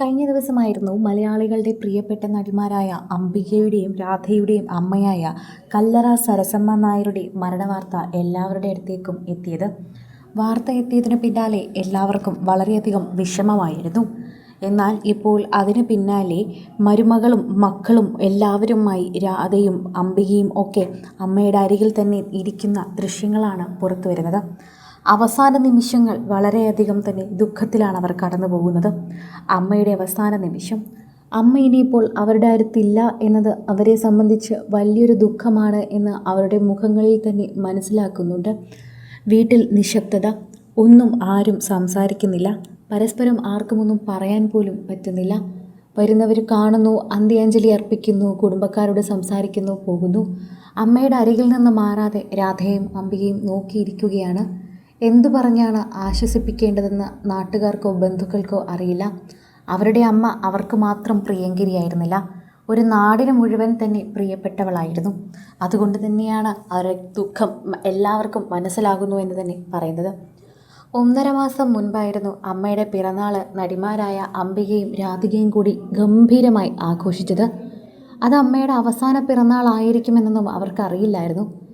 കഴിഞ്ഞ ദിവസമായിരുന്നു മലയാളികളുടെ പ്രിയപ്പെട്ട നടിമാരായ അംബികയുടെയും രാധയുടെയും അമ്മയായ കല്ലറ സരസമ്മ നായരുടെ മരണവാർത്ത എല്ലാവരുടെ അടുത്തേക്കും എത്തിയത്. വാർത്ത എത്തിയതിനു പിന്നാലെ എല്ലാവർക്കും വളരെയധികം വിഷമമായിരുന്നു. എന്നാൽ ഇപ്പോൾ അതിന് പിന്നാലെ മരുമകളും മക്കളും എല്ലാവരുമായി രാധയും അംബികയും ഒക്കെ അമ്മയുടെ അരികിൽ തന്നെ ഇരിക്കുന്ന ദൃശ്യങ്ങളാണ് പുറത്തു വരുന്നത് അവസാന നിമിഷങ്ങൾ വളരെയധികം തന്നെ ദുഃഖത്തിലാണ് അവർ കടന്നു പോകുന്നത്. അമ്മയുടെ അവസാന നിമിഷം. അമ്മ ഇനിയിപ്പോൾ അവരുടെ അടുത്തില്ല എന്നത് അവരെ സംബന്ധിച്ച് വലിയൊരു ദുഃഖമാണ് എന്ന് അവരുടെ മുഖങ്ങളിൽ തന്നെ മനസ്സിലാക്കുന്നുണ്ട്. വീട്ടിൽ നിശബ്ദത. ഒന്നും ആരും സംസാരിക്കുന്നില്ല. പരസ്പരം ആർക്കുമൊന്നും പറയാൻ പോലും പറ്റുന്നില്ല. വരുന്നവർ കാണുന്നു അന്ത്യാഞ്ജലി അർപ്പിക്കുന്നു കുടുംബക്കാരോട് സംസാരിക്കുന്നു പോകുന്നു. അമ്മയുടെ അരികിൽ നിന്ന് മാറാതെ രാധയും അംബികയും നോക്കിയിരിക്കുകയാണ്. എന്തു പറഞ്ഞാണ് ആശ്വസിപ്പിക്കേണ്ടതെന്ന് നാട്ടുകാർക്കോ ബന്ധുക്കൾക്കോ അറിയില്ല. അവരുടെ അമ്മ അവർക്ക് മാത്രം പ്രിയങ്കരിയായിരുന്നില്ല. ഒരു നാടിന് മുഴുവൻ തന്നെ പ്രിയപ്പെട്ടവളായിരുന്നു. അതുകൊണ്ട് തന്നെയാണ് അവരുടെ ദുഃഖം എല്ലാവർക്കും മനസ്സിലാകുന്നു എന്ന് തന്നെ പറയുന്നത്. ഒന്നര മാസം മുൻപായിരുന്നു അമ്മയുടെ പിറന്നാൾ നടിമാരായ അംബികയും രാധികയും കൂടി ഗംഭീരമായി ആഘോഷിച്ചത്. അത് അമ്മയുടെ അവസാന പിറന്നാളായിരിക്കുമെന്നൊന്നും അവർക്കറിയില്ലായിരുന്നു.